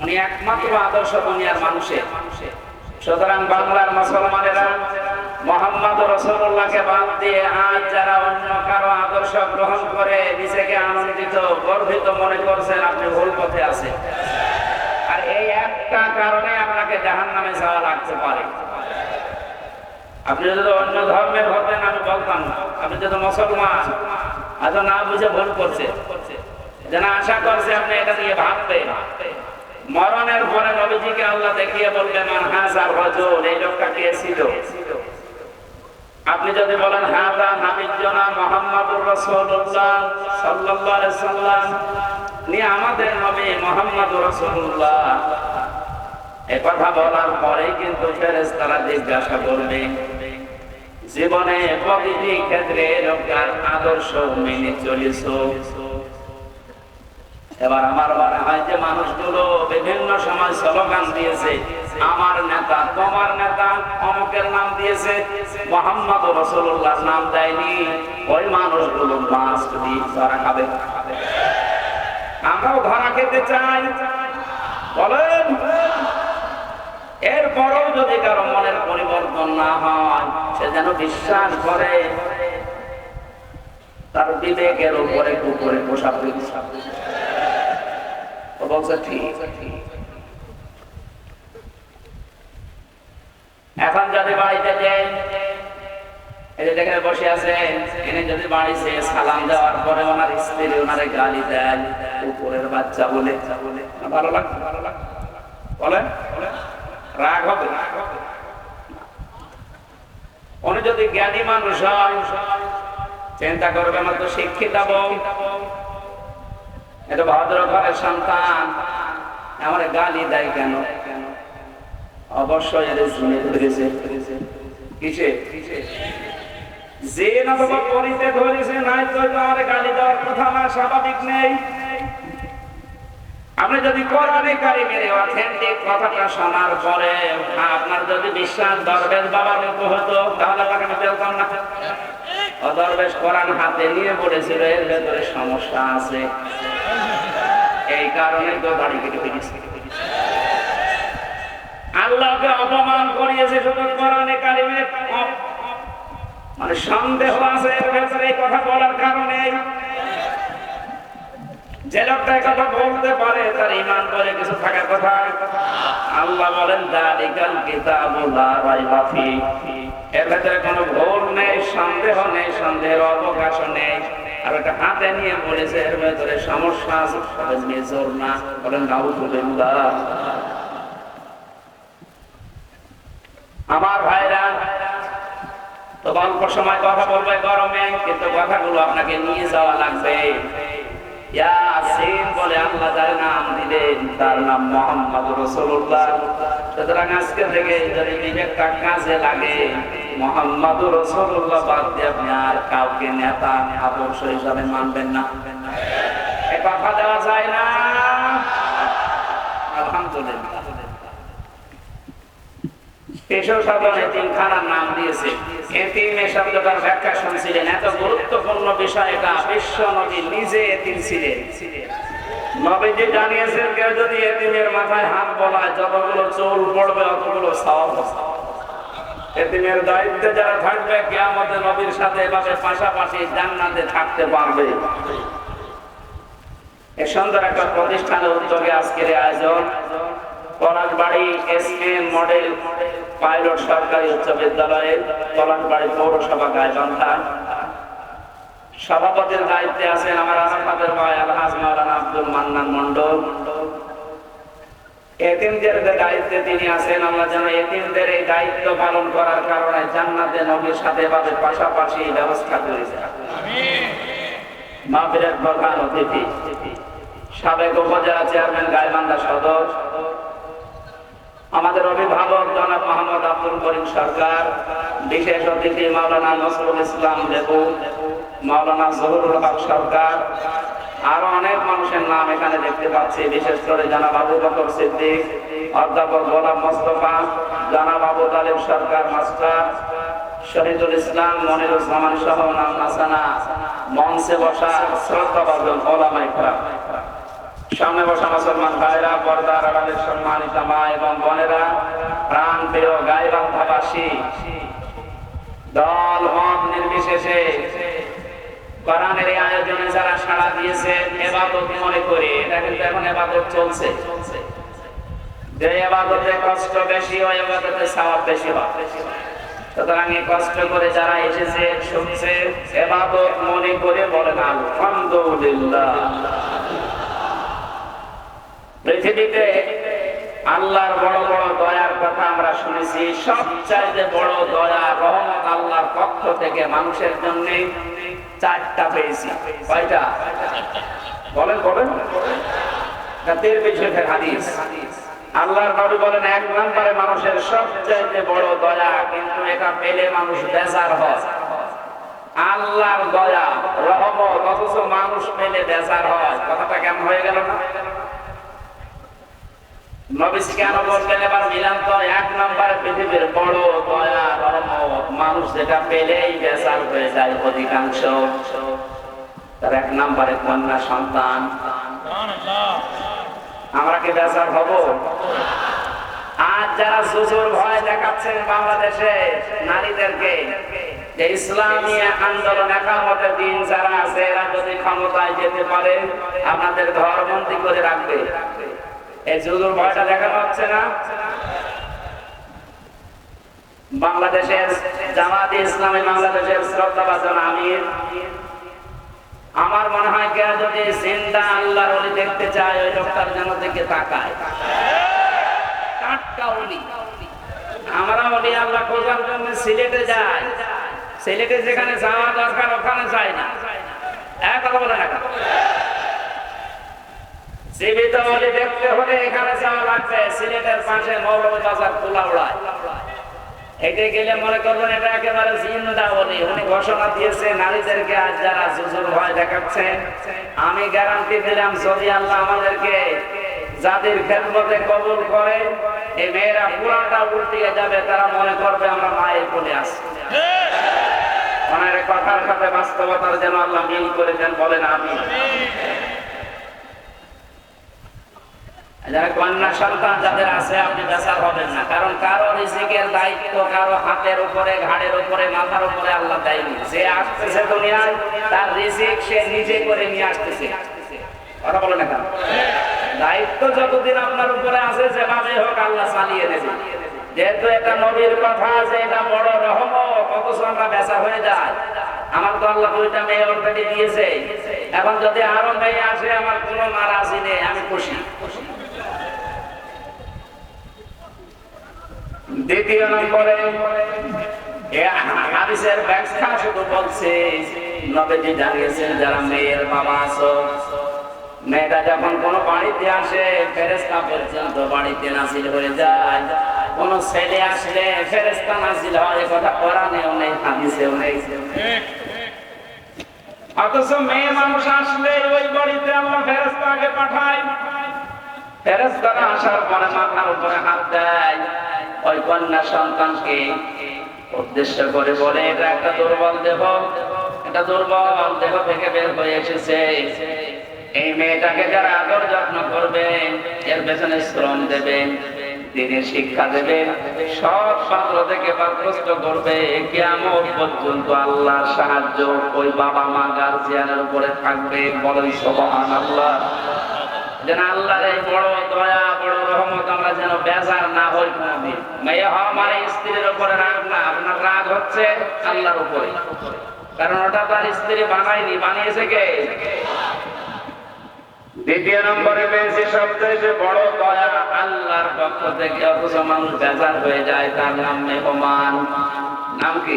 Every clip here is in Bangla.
উনি একমাত্র আদর্শ দুনিয়ার মানুষের সুতরাং বাংলার মুসলমানেরা মোহাম্মদ রসুল্লাহকে বাদ দিয়ে আজ যারা অন্য কারও আদর্শ গ্রহণ করে নিজেকে আনন্দিত, গর্বিত মনে করছেন, আপনি ভুল পথে আছেন। আর এই একটা কারণে আপনাকে জাহান নামে যাওয়া লাগতে পারে। আপনি যদি অন্য ধর্মের হতেন, আমি বলতাম না। আপনি যদি মুসলমান হয়তো না বুঝে ভুল করছে যেন আশা করছে আপনি এটা দিয়ে ভাববেন। মরণের পরে নবীজিকে আল্লাহ দেখিয়ে বলবে, মান হাজার রজল, এই লোকটা কে ছিল? আপনি যদি বলেন, হাদা নাবিজ্জনা মোহাম্মদুর রাসূলুল্লাহ সাল্লাল্লাহু আলাইহি নি আমাদের নবী মোহাম্মদুর রাসূলুল্লাহ। এই কথা বলার পরেই কিন্তু ফেরেশতারা জিজ্ঞাসা করবে, জীবনে প্রতিটি ক্ষেত্রে লোকার আদর্শ মেনে চলেছো? এবার আমার মনে হয় যে মানুষগুলো বিভিন্ন সময় স্লোগান দিয়েছে, আমার নেতা, তোমার নেতা অমুকের নাম দিয়েছে মোহাম্মদ রসুল্লাহর নাম দেয়নি। ওই মানুষগুলো মাছ দিয়ে ধরা খাবে। আমরাও ধরা খেতে চাই। বলেন। এরপরেও যদি কারও মনের পরিবর্তন না হয়, সে যেন বিশ্বাস করে। তার বিবেকের উপরে কুকুরে পোষা বলছে এখন যদি বাড়িতে যাই এই যে দেখে বসে আছে এনে যদি বাড়িতে সালাম দেওয়ার পরে ওনার স্ত্রী ওনারে গালি দেয় উপরের বাচ্চা বলে ভালো লাগবে ভালো লাগবে? বলেন? রাগ হবে? উনি যদি জ্ঞানী মানুষ হয়, চিন্তা করবে আমার তো শিক্ষিত এটা ভদ্র ঘরের সন্তান, আমার গালি দেয় কেন? অবশ্যই এদের শুনে ধরেছে। কিসে? যে পরিতে ধরেছে নাই তো গালি দেওয়ার কথা না, স্বাভাবিক নেই। আপনি যদি কোরআনে কারিমের অথেন্টিক কথাটা শোনার পরে আপনার যদি বিশ্বাস দরবেশ বাবার মতো হতো, তাহলে আমি পেলতাম না। অদরবেশ কোরআন হাতে নিয়ে পড়েছিল এর ভেতরে সমস্যা আছে। এই কারণে তো দাড়ি কেটে ফেলেছে। আল্লাহকে অপমান করিয়েছে শুধু কোরআনে কারিমে। মানে সন্দেহ আছে এর ভেতরে এই কথা বলার কারণে। যে লোকটা কথা বলতে পারে, তার ইমান বলে কিছু থাকার কথা। আল্লাহ বলেন, দালিকাল কিতাবুল্লাহ রাইবা ফি। এর ভেতরে কোনো ভুল নেই, সন্দেহ নেই, সন্দেহের অবকাশ নেই। আর নাউজুবিল্লাহ আমার ভাইরা, তো অল্প সময় কথা বলবে গরমে, কিন্তু কথাগুলো আপনাকে নিয়ে যাওয়া লাগবে। ইয়াসিন নাম দিলেন, তার নাম মোহাম্মদ রসুল্লাহ সুতরাং আজকে থেকে যদি বিবেকটা কাজে লাগে মোহাম্মদ রসুল্লাহ বাদ দিয়ে আপনি আর কাউকে নেতা আদর্শ হিসাবে মানবেন না। এ কথা দেওয়া যায় না। গুরুত্বপূর্ণ বিষয়, এটা জানিয়েছেন, কেউ যদি এতিমের মাথায় হাত বলায়, যতগুলো চোল পড়বে, অতগুলো সব এতিমের দায়িত্বে যারা থাকবে, কেয়ামতে নবীর সাথে এভাবে পাশাপাশি জান্নাতে থাকতে পারবে। এ সুন্দর একটা প্রতিষ্ঠানের উদ্যোগে আজকের আয়োজন। সভাপতির দায়িত্বে আছেন আমার আসামের ভাই আলহাজ আব্দুল মান্নান মন্ডল এতিমদের দায়িত্বে তিনি আছেন। যেন এতিমদের এই দায়িত্ব পালন করার কারণে জান্নাতে নবীর সাথে পাশাপাশি ব্যবস্থা করেছে। প্রধান অতিথি, সাবেক উপজেলা চেয়ারম্যান গাইবান্ধা সদর। আমাদের অভিভাবক জনাব মোহাম্মদ আব্দুল করিম সরকার, বিশেষ অতিথি মাওলানা নসরুল ইসলাম দেবু, মাওলানা জহুরুল হক সরকার আরও অনেক মানুষের নাম এখানে দেখতে পাচ্ছি, বিশেষ করে জনাব আবু বকর সিদ্দিক, অধ্যাপক গোলাম মোস্তফা, জনাব আবু তালিব সরকার মাস্টার, শহীদুল ইসলাম মনিরুজ্জামান সহ নাম নাসানা, মঞ্চে বসা শ্রদ্ধাভাজন ওলামাই সামনে বসা মুসলমান ভাইরা পর্দার আড়ালের সম্মানিত মা এবং বোনেরা প্রাণ প্রিয় গাইবান্ধাবাসী দল মত নির্বিশেষে কোরআনের আয়োজনে যারা সাড়া দিয়েছে, এবাদত মনে করে, এটা কিন্তু এখন এবাদত চলছে। যে এবাদতে কষ্ট বেশি হয় এবাদতে বেশি হয়। সুতরাং এই কষ্ট করে যারা এসেছে, শুনছে, এবাদত মনে করে বলেন আলহামদুলিল্লাহ। পৃথিবীতে আল্লাহর বড় বড় দয়ার কথা আমরা শুনেছি, সবচাইতে বড় দয়া, রহমত আল্লাহর পক্ষ থেকে মানুষের জন্য চারটা পেয়েছি। কয়টা? বলেন বলেন। আল্লাহর বলেন, এক নম্বরে মানুষের সবচাইতে বড় দয়া, কিন্তু এটা পেলে মানুষ বেজার হয়। আল্লাহর দয়া, রহমত, অথচ মানুষ পেলে বেজার হয়। কথাটা কেমন হয়ে গেল না? আমরা কি বেজার হব? আজ যারা জুজুর ভয় দেখাচ্ছেন বাংলাদেশে, নারীদেরকে যে ইসলামী আন্দোলন একামতের দিন যারা আছে, এরা যদি ক্ষমতায় যেতে পারে, আপনাদের ঘরবন্দি করে এই ভয়টা দেখানো হচ্ছে না। বাংলাদেশের জামাত ইসলামী বাংলাদেশের আমির। আমার মনে হয় কেউ যদি জিন্দা আল্লাহর ওলি দেখতে চায়, ওই লোকটার যেন দিকে তাকায়। টাটকা ওলি আমরা ওলি আল্লাহ খোঁজার জন্য সিলেটে যাই সিলেটে যেখানে যাওয়া দরকার, ওখানে যাই না। এক কথা বলে জীবিত দেখতে হলে এখানে যাওয়া লাগবে। সিলেটের পাশে মৌলভী বাজার হেঁটে গেলে মনে করবেন এটা একেবারে জিন্দা বলি উনি ঘোষণা দিয়েছে, নারীদেরকে আজ যারা জুজুর ভয় আমি গ্যারান্টি দিলাম, যদি আল্লাহ আমাদেরকে যাদের খেদমতে কবুল করে, এই মেয়েরা পুরাটা উল্টিয়ে যাবে, তারা মনে করবে আমরা মায়ের কোলে আসি ওনার কথার সাথে বাস্তবতার যেন আল্লাহ মিল করে দেন, বলেন আমি যারা কন্যা সন্তান যাদের আছে, আপনি বেচার হবেন না। কারণ কারও রিজিকের দায়িত্ব কারও হাতের উপরে, ঘাড়ের উপরে, মাথার উপরে আল্লাহ দেয়নি। যে আসতেছে দুনিয়ায়, তার রিজিক সে নিজে করে নিয়ে আসতেছে। কথা বলে না দায়িত্ব যতদিন আপনার উপরে আছে, যেভাবে হোক আল্লাহ চালিয়ে দেবে যেহেতু এটা নবীর কথা আছে এটা বড় রহমত, অথচ আমরা বেচা হয়ে যায় আমার তো আল্লাহ দুইটা মেয়ে অলরেডি দিয়েছে। এখন যদি আরও মেয়ে আসে, আমার কোনো নারাজি নেই, আমি খুশি। দ্বিতীয় নম্বরে হাদিসের ব্যাখ্যা শুধু বলছে, নবীজি জানিয়েছেন, যারা মেয়ের বাবা আছো, মেয়েটা যখন কোনো বাড়িতে আসে ফেরেস্তা পর্যন্ত বাড়িতে নাসিল হয়ে যায়। কোন ছেলে আসলে ফেরেস্তা নাসিল হয় কথা কোরআনেও নেই, হাদিসেও নেই। অথচ মেয়ে মানুষ আসলে ওই বাড়িতে আমরা ফেরেস্তা আগে পাঠাই ফেরেস্তারা আসার পরে মাথার উপরে হাত দেয়। ওই কন্যা সন্তানকে উদ্দেশ্য করে বলে, এটা একটা দুর্বল দেহ। এটা দুর্বল দেহ থেকে বের হয়ে এসেছে। এই মেয়েটাকে যারা আদর যত্ন করবেন এর পেছনে শ্রম দেবেন দিনের শিক্ষা দেবেন সব পাত্র থেকে বাদগ্রস্ত করবে। কেমন পর্যন্ত আল্লাহর সাহায্য ওই বাবা মা গার্জিয়ানের উপরে থাকবে। বলেন সবহান আল্লাহ যেন আল্লাহর এই বড় দয়া রহমত আমরা যেন বেজার না হই কোনোদিন মেয়ে হওয়া মানে স্ত্রীর উপরে রাগ না আপনার রাগ হচ্ছে আল্লাহর উপরে। কারণ ওটা তার স্ত্রী বানায়নি বানিয়েছে কে? দ্বিতীয় নম্বরে পেয়েছে সবচেয়ে বড় দয়া। আল্লাহর পক্ষ থেকে অথচ মানুষ বেজার হয়ে যায় তার নাম মেহমান নাম কি?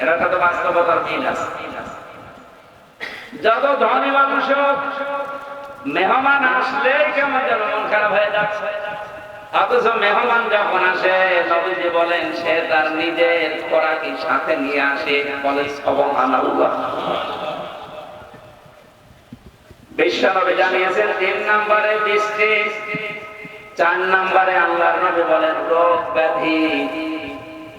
এরা তো বাস্তবতার মিল আছে। যত ধনী মানুষ হোক, মেহমান আসলে কেমন যেন মন খারাপ হয়ে যাচ্ছে। অথচ মেহমান যখন আসে নবীজি বলেন, সে তার নিজের খোরাকি সাথে নিয়ে আসে। বলে বিশ্বনবী জানিয়েছেন, তিন নম্বরে বৃষ্টি, চার নম্বরে আল্লাহর নবী বলেন, রোগ ব্যাধি।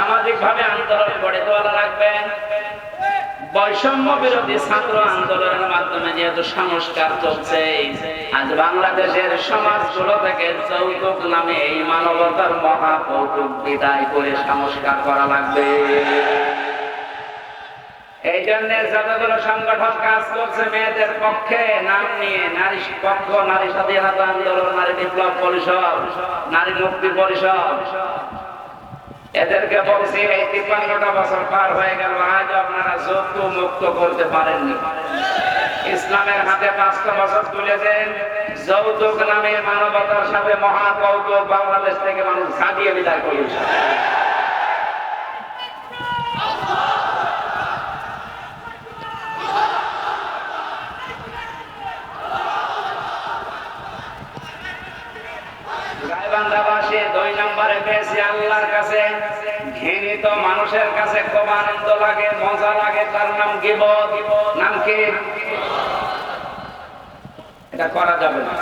সামাজিক ভাবে আন্দোলন গড়ে তোলা রাখবেন বৈষম্য বিরোধী ছাত্র আন্দোলনের মাধ্যমে যেহেতু সংস্কার চলছে, আজ বাংলাদেশের সমাজগুলো থেকে যৌতুক নামে এই মানবতার মহাকৌতুক বিদায় করে সংস্কার করা লাগবে। এই জন্য যতগুলো সংগঠন কাজ করছে মেয়েদের পক্ষে, নাম নিয়ে নারী পক্ষ, নারী স্বাধীনতা আন্দোলন, নারী বিপ্লব পরিষদ, নারী মুক্তি পরিষদ এদেরকে বলছি, এই তিপ্পান্নটা বছর পার হয়ে গেল আজ আপনারা যোগ্য মুক্ত করতে পারেননি। ইসলামের হাতে পাঁচটা বছর তুলে দেন, যৌতুক নামে মানবতার সাথে মহাকৌতুক বাংলাদেশ থেকে মানুষ কাটিয়ে বিদায় করেছে গাইবান্ধাবাসী দুই নম্বরে পেয়েছি আল্লাহর কাছে। ঘৃণিত মানুষের কাছে খুব আনন্দ লাগে, মজা লাগে, তার নাম গিবত। নাম কি? এটা করা যাবে না।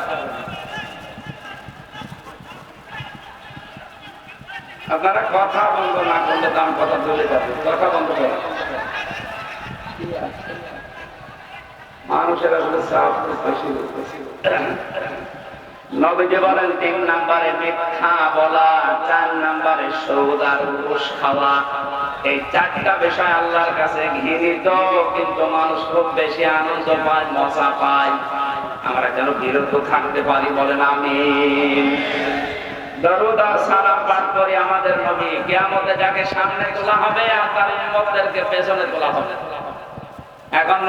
আপনারা কথা বন্ধ না করলে আমি কথা চলে যাবে। কথা বন্ধ করে। মানুষের আসলে চাপ বেশি। নবীজি বলেন, তিন নম্বরে মিথ্যা বলা সৌদার ঘুষ খাওয়া। এই চারটা বিষয় আল্লাহর কাছে ঘৃণিত, কিন্তু মানুষ খুব বেশি আনন্দ পায়, মজা পায়। আমরা যেন বিরত থাকতে পারি বলেন আমি দরুদ সালাম পাঠ আমাদের যাকে সামনে তোলা হবে আর তার পেছনে তোলা হবে। এখন